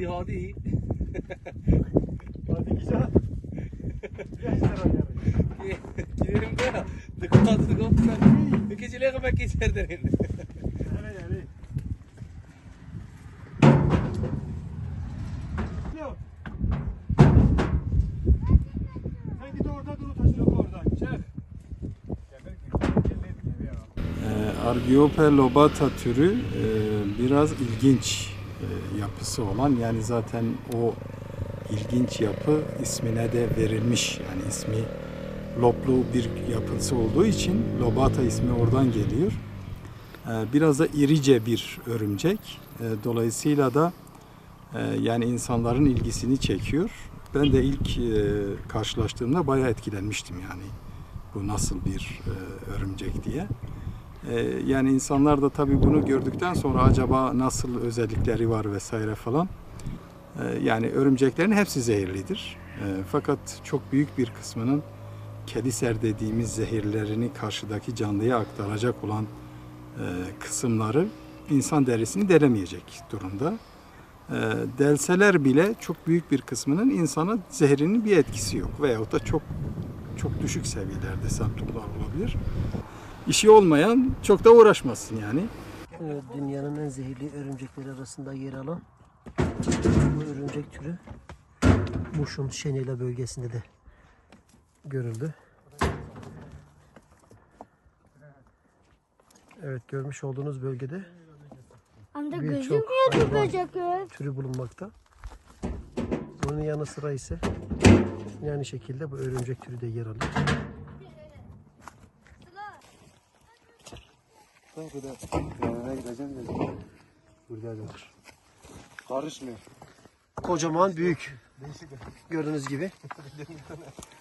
Hadi hadi. Hadi güzel. Gidelim de. Dikkat dikkat. İkiciyle kadar. Çek. Ee, Argiope lobata türü e, biraz ilginç e, yapısı olan yani zaten o ilginç yapı ismine de verilmiş yani ismi loblu bir yapısı olduğu için lobata ismi oradan geliyor. Ee, Biraz da irice bir örümcek. Ee, Dolayısıyla da e, yani insanların ilgisini çekiyor. Ben de ilk e, karşılaştığımda bayağı etkilenmiştim yani bu nasıl bir e, örümcek diye. Ee, yani insanlar da tabii bunu gördükten sonra acaba nasıl özellikleri var vesaire falan. Ee, yani örümceklerin hepsi zehirlidir. Ee, fakat çok büyük bir kısmının kediser dediğimiz zehirlerini karşıdaki canlıya aktaracak olan e, kısımları insan derisini delemeyecek durumda. Delseler bile çok büyük bir kısmının insana zehrinin bir etkisi yok veyahut da çok çok düşük seviyelerde semptomlar olabilir. İşi olmayan çok da uğraşmasın yani. Evet, dünyanın en zehirli örümcekleri arasında yer alan bu örümcek türü Muş'un Şenela bölgesinde de görüldü. Evet görmüş olduğunuz bölgede Amca Birçok gözükmüyor hayvan. böcek. türü bulunmakta. Bunun yanı sıra ise yani şekilde bu örümcek türü de yer alıyor. Yanına gideceğim dedim. Burada da. Karışmıyor. Kocaman büyük. Gördüğünüz gibi.